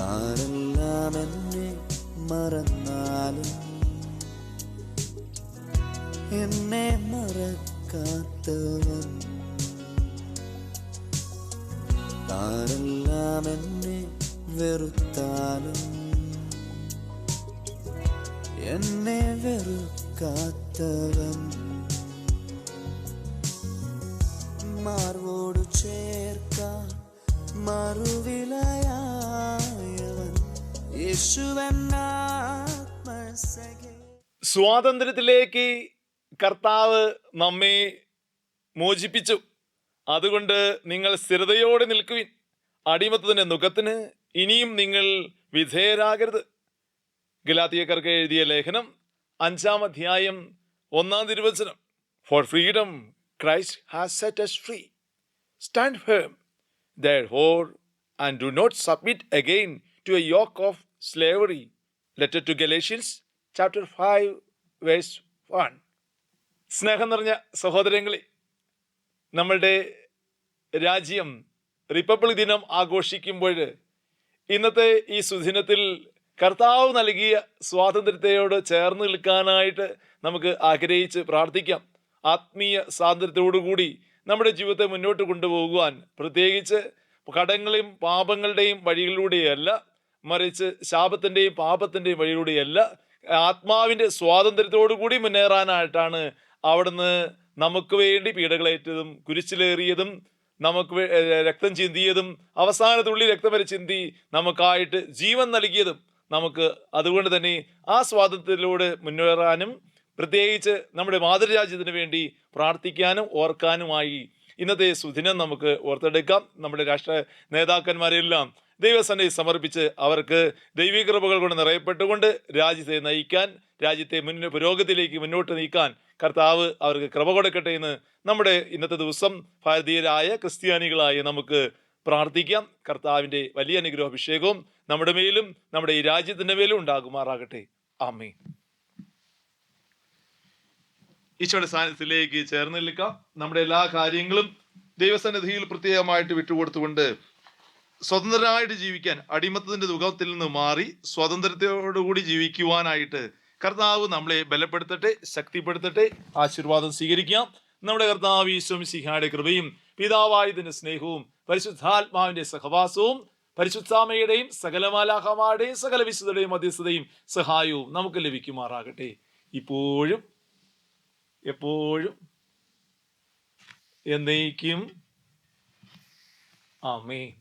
ആരെല്ലാം എന്നെ മറന്നാലും എന്നെ മറക്കാത്തവൻ. താനെല്ലാം എന്നെ വെറുത്താലും എന്നെ വെറുക്കാത്തവൻ. മാർവോട് ചേർക്കാൻ മറുവിലായ സ്വാതന്ത്ര്യത്തിലേക്ക് കർത്താവ് നമ്മെ മോചിപ്പിച്ചു. അതുകൊണ്ട് നിങ്ങൾ സ്ഥിരതയോടെ നിൽക്കുവിൻ. അടിമത്തത്തിന്റെ മുഖത്തിന് ഇനിയും നിങ്ങൾ വിധേയരാകരുത്. ഗലാത്തിയക്കാർക്ക് എഴുതിയ ലേഖനം അഞ്ചാം അധ്യായം ഒന്നാം തിരുവചനം. For freedom Christ has set us free stand firm then and do not submit again to a yoke of slavery letter to galatians chapter 5 verse 1 സ്നേഹം നിറഞ്ഞ സഹോദരങ്ങളെ നമ്മളുടെ രാജ്യം റിപ്പബ്ലിക് ദിനം ആഘോഷിക്കുമ്പോൾ ഇന്നത്തെ ഈ സുദിനത്തിൽ കർത്താവ് നൽകിയ സ്വാതന്ത്ര്യത്തെയോട് ചേർന്ന് നിൽക്കാനായിട്ട് നമുക്ക് ആഗ്രഹിച്ച് പ്രാർത്ഥിക്കാം. ആത്മീയ സ്വാതന്ത്ര്യത്തോടുകൂടി നമ്മുടെ ജീവിതത്തെ മുന്നോട്ട് കൊണ്ടുപോകുവാൻ പ്രത്യേകിച്ച് കടങ്ങളെയും പാപങ്ങളുടെയും വഴികളിലൂടെയല്ല മറിച്ച് ശാപത്തിന്റെയും പാപത്തിന്റെയും വഴിയിലൂടെയല്ല ആത്മാവിന്റെ സ്വാതന്ത്ര്യത്തോടു കൂടി മുന്നേറാനായിട്ടാണ് അവിടുന്ന് നമുക്ക് വേണ്ടി പീഡകളേറ്റതും കുരിശിലേറിയതും നമുക്ക് രക്തം ചിന്തിയതും അവസാനത്തുള്ളി രക്തം വരെ ചിന്തി നമുക്കായിട്ട് ജീവൻ നൽകിയതും നമുക്ക് അതുകൊണ്ട് തന്നെ ആ സ്വാതന്ത്ര്യത്തിലൂടെ മുന്നേറാനും പ്രത്യേകിച്ച് നമ്മുടെ മാതൃരാജ്യത്തിന് വേണ്ടി പ്രാർത്ഥിക്കാനും ഓർക്കാനുമായി ഇന്നത്തെ സുദിനം നമുക്ക് ഓർത്തെടുക്കാം. നമ്മുടെ രാഷ്ട്ര നേതാക്കന്മാരെല്ലാം ദൈവസന്നെ സമർപ്പിച്ച് അവർക്ക് ദൈവീകൃപകൾ കൊണ്ട് നിറയപ്പെട്ടുകൊണ്ട് രാജ്യത്തെ നയിക്കാൻ രാജ്യത്തെ മുന്ന പുരോഗതിയിലേക്ക് മുന്നോട്ട് നീക്കാൻ കർത്താവ് അവർക്ക് കൃപ കൊടുക്കട്ടെ എന്ന് നമ്മുടെ ഇന്നത്തെ ദിവസം ഭാരതീയരായ ക്രിസ്ത്യാനികളായ നമുക്ക് പ്രാർത്ഥിക്കാം. കർത്താവിന്റെ വലിയ അനുഗ്രഹ അഭിഷേകവും നമ്മുടെ മേലും നമ്മുടെ ഈ രാജ്യത്തിന്റെ മേലും ഉണ്ടാകുമാറാകട്ടെ. ആമേ ഈശോയുടെ സാന്നിധ്യത്തിലേക്ക് ചേർന്ന് നിൽക്കാം. നമ്മുടെ എല്ലാ കാര്യങ്ങളും ദൈവസന്നിധിയിൽ പ്രത്യേകമായിട്ട് വിട്ടുകൊടുത്തുകൊണ്ട് സ്വതന്ത്രരായിട്ട് ജീവിക്കാൻ അടിമത്തത്തിന്റെ ദുഃഖത്തിൽ നിന്ന് മാറി സ്വാതന്ത്ര്യത്തോടുകൂടി ജീവിക്കുവാനായിട്ട് കർത്താവ് നമ്മളെ ബലപ്പെടുത്തട്ടെ ശക്തിപ്പെടുത്തട്ടെ ആശീർവാദം സ്വീകരിക്കാം. നമ്മുടെ കർത്താവ് ഈശ്വം സിഹായുടെ കൃപയും പിതാവായതിന്റെ സ്നേഹവും പരിശുദ്ധാത്മാവിന്റെ സഹവാസവും പരിശുദ്ധാമയുടെയും സകലമാലാഹമാരുടെയും സകല വിശുദ്ധയുടെയും മധ്യസ്ഥതയും സഹായവും നമുക്ക് ലഭിക്കുമാറാകട്ടെ. ഇപ്പോഴും എപ്പോഴും എന്നേക്കും. ആമേ